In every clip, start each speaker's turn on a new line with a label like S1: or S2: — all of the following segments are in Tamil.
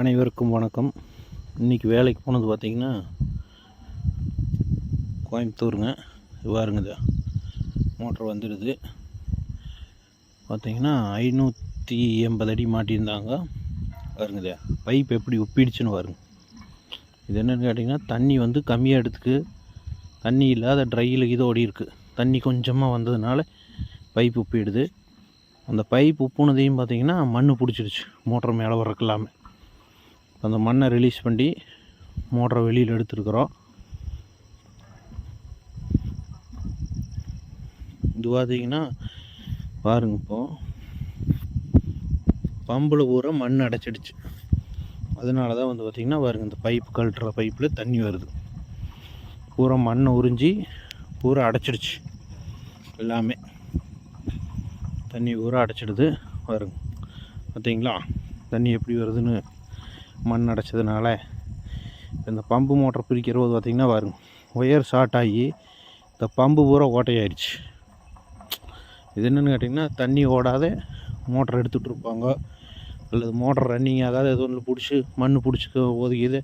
S1: அனைவருக்கும் வணக்கம். இன்றைக்கி வேலைக்கு போனது பார்த்திங்கன்னா கோயம்புத்தூருங்க. இது பாருங்க இது வந்துடுது. பார்த்திங்கன்னா ஐநூற்றி எண்பது அடி மாட்டியிருந்தாங்க. பாருங்க பைப் எப்படி ஒப்பிடுச்சுன்னு பாருங்க. இது என்னென்னு கேட்டிங்கன்னா தண்ணி வந்து கம்மியாக எடுத்துக்கு. தண்ணி இல்லாத ட்ரையில் இது ஓடி இருக்குது தண்ணி கொஞ்சமாக வந்ததுனால பைப் உப்பிடுது அந்த பைப் உப்புனதையும் பார்த்தீங்கன்னா மண் பிடிச்சிருச்சு. மோட்டர் மேலே வரக்கலாமே அந்த மண்ணை ரிலீஸ் பண்ணி மோட்டரை வெளியில் எடுத்துருக்குறோம். இது பார்த்தீங்கன்னா பாருங்க இப்போ பம்பில் பூரா மண் அடைச்சிடுச்சு. அதனால தான் வந்து பார்த்திங்கன்னா பாருங்க இந்த பைப் கழட்டுற பைப்பில் தண்ணி வருது. பூரா மண்ணை உறிஞ்சி பூரா அடைச்சிடுச்சு. எல்லாமே. தண்ணி பூரா அடைச்சிடுது பாருங்க. பார்த்தீங்களா தண்ணி எப்படி வருதுன்னு மண் அடைச்சதுனால இந்த பம்பு மோட்டர் பிரிக்கிற போது பார்த்திங்கன்னா பாருங்க ஒயர் ஷார்ட் ஆகி இந்த பம்பு பூரா ஓட்டையாயிருச்சு இது என்னென்னு கேட்டிங்கன்னா தண்ணி ஓடாத மோட்டர் எடுத்துகிட்டு இருப்பாங்க. அல்லது மோட்டர் ரன்னிங் ஆகாத எது ஒன்று பிடிச்சி மண் பிடிச்சி ஒதுக்கிது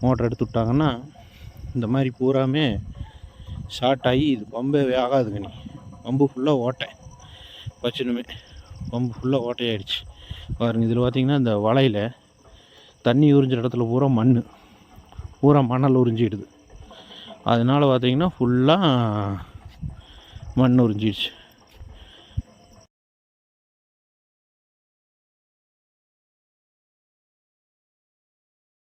S1: மோட்டர் எடுத்து விட்டாங்கன்னா இந்த மாதிரி பூராமே ஷார்ட் ஆகி இது பம்பே ஆகாதுங்க நீ. பம்பு ஃபுல்லாக ஓட்டை. வச்சுனுமே பம்பு ஃபுல்லாக ஓட்டையாயிடுச்சு. பாருங்கள் இதில் பார்த்திங்கன்னா இந்த வலையில் தண்ணி உறிஞ்சிற இடத்துல பூரா மண் பூரா மணல் உறிஞ்சிடுது. அதனால் பார்த்தீங்கன்னா ஃபுல்லாக மண் உறிஞ்சிடுச்சு.